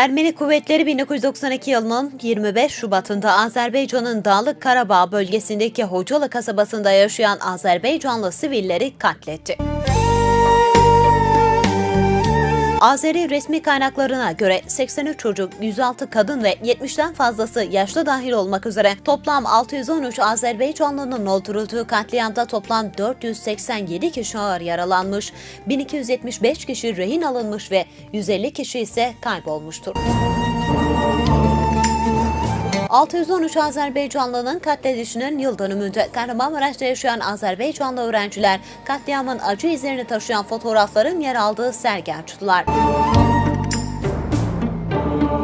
Ermeni kuvvetleri 1992 yılının 25 Şubat'ında Azerbaycan'ın Dağlık Karabağ bölgesindeki Hocalı kasabasında yaşayan Azerbaycanlı sivilleri katletti. Azeri resmi kaynaklarına göre 83 çocuk, 106 kadın ve 70'ten fazlası yaşlı dahil olmak üzere toplam 613 Azerbaycanlının öldürüldüğü katliamda toplam 487 kişi ağır yaralanmış, 1275 kişi rehin alınmış ve 150 kişi ise kaybolmuştur. 613 Azerbaycanlının katledişinin yıl dönümünde Kahramanmaraş'ta yaşayan Azerbaycanlı öğrenciler katliamın acı izlerini taşıyan fotoğrafların yer aldığı sergi açtılar.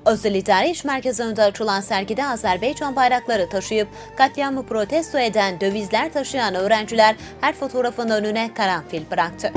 Özel İdare İş Merkezi önünde açılan sergide Azerbaycan bayrakları taşıyıp katliamı protesto eden dövizler taşıyan öğrenciler her fotoğrafın önüne karanfil bıraktı.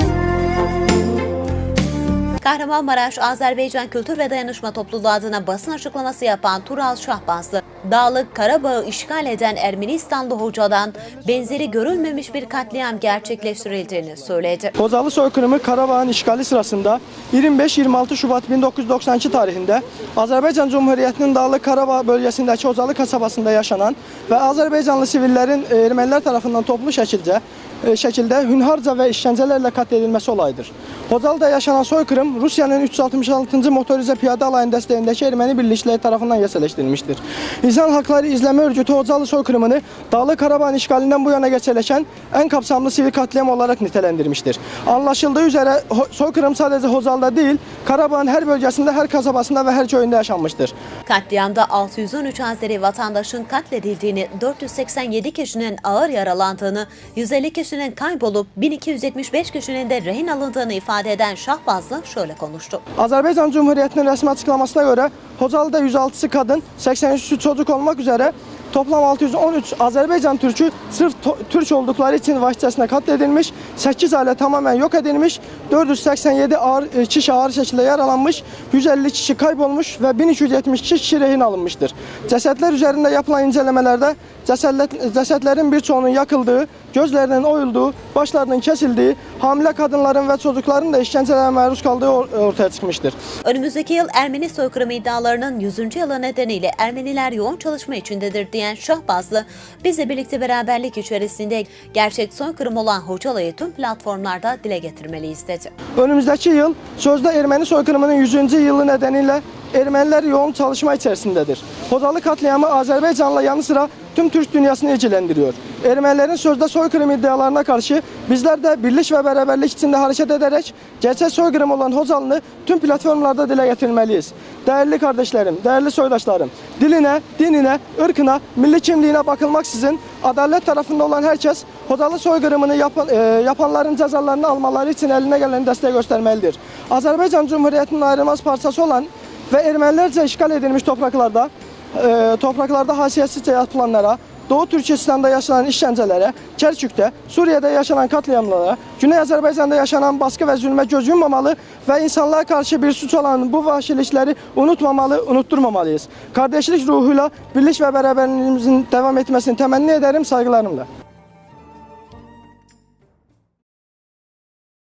Kahramanmaraş Azerbaycan Kültür ve Dayanışma Topluluğu adına basın açıklaması yapan Tural Şahbazlı, Dağlık Karabağ'ı işgal eden Ermenistanlı hocadan benzeri görülmemiş bir katliam gerçekleştirildiğini söyledi. Hocalı soykırımı Karabağ'ın işgali sırasında 25-26 Şubat 1992 tarihinde Azerbaycan Cumhuriyeti'nin Dağlık Karabağ bölgesindeki Hocalı kasabasında yaşanan ve Azerbaycanlı sivillerin e, Ermeniler tarafından toplu şekilde e, şekilde hünharca ve işkencelerle katledilmesi olayıdır. Hocalı'da yaşanan soykırım Rusya'nın 366. Motorize Piyade Alayı'nın desteğindeki Ermeni birlikleri tarafından gerçekleştirilmiştir. İnsan Hakları İzleme Örgütü Hocalı soykırımını Dağlık Karabağ'ın işgalinden bu yana gerçekleşen en kapsamlı sivil katliam olarak nitelendirmiştir. Anlaşıldığı üzere soykırım sadece Hocalı'da değil, Karabağ'ın her bölgesinde, her kasabasında ve her köyünde yaşanmıştır. Katliamda 613 Azeri vatandaşın katledildiğini, 487 kişinin ağır yaralandığını, 150 kişinin kaybolup 1275 kişinin de rehin alındığını ifade eden Şahbazlı şöyle konuştu. Azerbaycan Cumhuriyeti'nin resmi açıklamasına göre Hocalı'da 106'sı kadın, 83'ü çocuk olmak üzere toplam 613 Azerbaycan Türk'ü sırf Türk oldukları için vahşicesine katledilmiş, 8 aile tamamen yok edilmiş, 487 ağır, e, kişi ağır şekilde yaralanmış, 150 kişi kaybolmuş ve 1272 kişi rehin alınmıştır. Cesetler üzerinde yapılan incelemelerde cesetler, cesetlerin birçoğunun yakıldığı, gözlerinin oyulduğu, başlarının kesildiği, hamile kadınların ve çocukların da işkencelere maruz kaldığı or- ortaya çıkmıştır. Önümüzdeki yıl Ermeni soykırımı iddialarının 100. yılı nedeniyle Ermeniler yoğun çalışma içindedir diyen Şahbazlı, bizle birlikte beraberlik içerisinde gerçek soykırım olan Hocalı'yı tüm platformlarda dile getirmeliyiz dedi. Önümüzdeki yıl sözde Ermeni soykırımının 100. yılı nedeniyle Ermeniler yoğun çalışma içerisindedir. Hocalı katliamı Azerbaycan'la yanı sıra tüm Türk dünyasını ilgilendiriyor. Ermenilerin sözde soykırım iddialarına karşı bizler de birlik ve beraberlik içinde hareket ederek gerçek soykırım olan Hocalı'nı tüm platformlarda dile getirmeliyiz. Değerli kardeşlerim, değerli soydaşlarım, diline, dinine, ırkına, milli kimliğine bakılmaksızın adalet tarafında olan herkes Hocalı soykırımını yapan, e, yapanların cezalarını almaları için eline gelen desteği göstermelidir. Azerbaycan Cumhuriyeti'nin ayrılmaz parçası olan ve Ermenilerce işgal edilmiş topraklarda e, topraklarda haysiyetsizce yapılanlara, Doğu Türkistan'da yaşanan işkencelere, Kerkük'te, Suriye'de yaşanan katliamlara, Güney Azerbaycan'da yaşanan baskı ve zulme göz yummamalı ve insanlığa karşı bir suç olan bu vahşilikleri unutmamalı, unutturmamalıyız. Kardeşlik ruhuyla birlik ve beraberliğimizin devam etmesini temenni ederim saygılarımla.